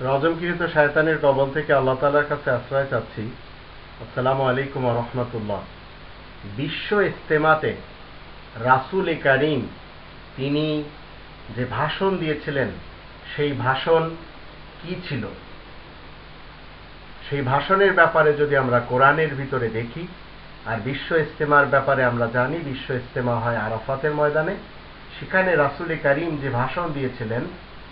রজমকৃত শায়তানের কবল থেকে আল্লাহ তালার কাছে আশ্রয় চাচ্ছি। আসসালামু আলাইকুম রহমতুল্লাহ। বিশ্ব ইস্তেমাতে রাসুল এ কারিম তিনি যে ভাষণ দিয়েছিলেন, সেই ভাষণ কি ছিল? সেই ভাষণের ব্যাপারে যদি আমরা কোরআনের ভিতরে দেখি, আর বিশ্ব ইস্তেমার ব্যাপারে আমরা জানি, বিশ্ব ইস্তেমা হয় আরাফাতের ময়দানে। সেখানে রাসুল কারিম যে ভাষণ দিয়েছিলেন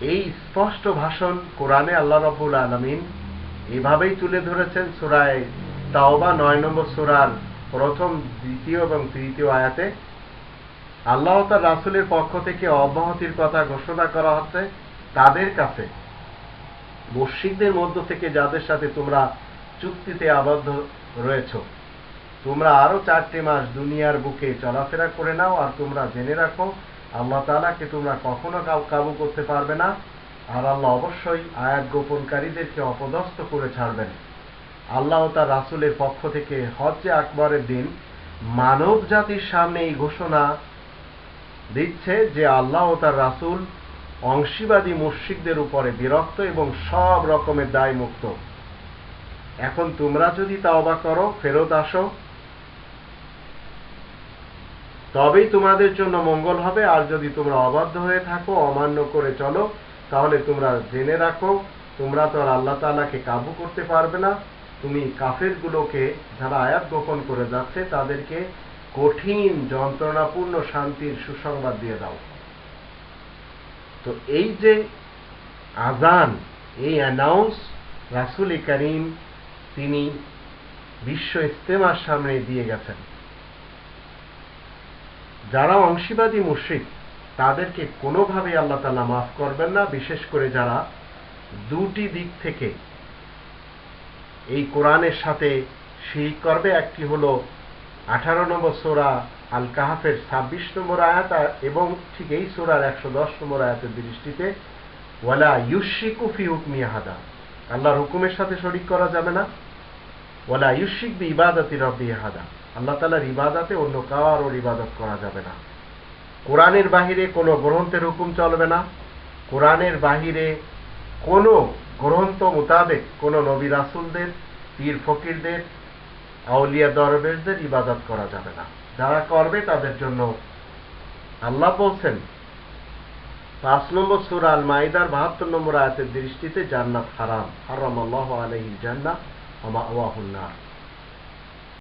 এই স্পষ্ট ভাষণ কোরআনে আল্লাহ এভাবেই তুলে ধরেছেন তাওবা নম্বর প্রথম, দ্বিতীয় এবং তৃতীয় আয়াতে। আল্লাহ তার রাসুলের পক্ষ থেকে অব্যাহতির কথা ঘোষণা করা হচ্ছে তাদের কাছে। মসজিদদের মধ্য থেকে যাদের সাথে তোমরা চুক্তিতে আবদ্ধ রয়েছে। তোমরা আরও চারটি মাস দুনিয়ার বুকে চলাফেরা করে নাও আর তোমরা জেনে রাখো, আল্লাহ তালাকে তোমরা কখনো কাবু করতে পারবে না আর আল্লাহ অবশ্যই আয়াত গোপনকারীদেরকে অপদস্থ করে ছাড়বেন। আল্লাহ তার রাসুলের পক্ষ থেকে হজ্জে আকবরের দিন মানব জাতির সামনে এই ঘোষণা দিচ্ছে যে আল্লাহ তার রাসুল অংশীবাদী মুশ্রিকদের উপরে বিরক্ত এবং সব রকমের দায় মুক্ত এখন তোমরা যদি তাওবা করো, ফেরত আসো তবেই তোমাদের জন্য মঙ্গল হবে। আর যদি তোমরা অবাধ্য হয়ে থাকো, অমান্য করে চলো, তাহলে তোমরা জেনে রাখো, তোমরা তো আর আল্লাহ তালাকে কাবু করতে পারবে না। তুমি কাফের গুলোকে যারা আয়াত গোপন করে যাচ্ছে, তাদেরকে কঠিন যন্ত্রণাপূর্ণ শান্তির সুসংবাদ দিয়ে দাও। তো এই যে আজান এই অ্যানাউন্স রাসুল করিম তিনি বিশ্ব ইস্তেমার সামনে দিয়ে গেছেন। যারা অংশীবাদী মুশ্রিক, তাদেরকে কোনোভাবে আল্লাহ তালা মাফ করবেন না, বিশেষ করে যারা দুটি দিক থেকে। এই কোরআনের সাথে শিরিক করবে, একটি হলো আঠারো নম্বর সোরা আল কাহাফের ছাব্বিশ নম্বর আয়াত এবং ঠিক এই সোরার একশো দশ নম্বর আয়াতের দৃষ্টিতে, ওয়ালা ইউশিকু ফি হুকমি হাদা আল্লাহর হুকুমের সাথে শরিক করা যাবে না। ওয়ালা ইউশিক বি ইবাদতি রব্বি হাদা আল্লাহ তালার ইবাদাতে অন্য কারোর ইবাদত করা যাবে না। কোরআনের বাহিরে কোনো গ্রন্থের হুকুম চলবে না। কোরআনের বাহিরে কোনো গ্রন্থ মোতাবেক কোনো নবী রাসুলদের, পীর ফকিরদের, আউলিয়া দরবেশদের ইবাদত করা যাবে না। যারা করবে তাদের জন্য আল্লাহ বলছেন, পাঁচ নম্বর সুর আল মাইদার বাহাত্তর নম্বর আয়াতের দৃষ্টিতে জান্নাত হারাম। হারাম আল্লাহ আলহিল জান্নাত আমা ওয়াহুন্নার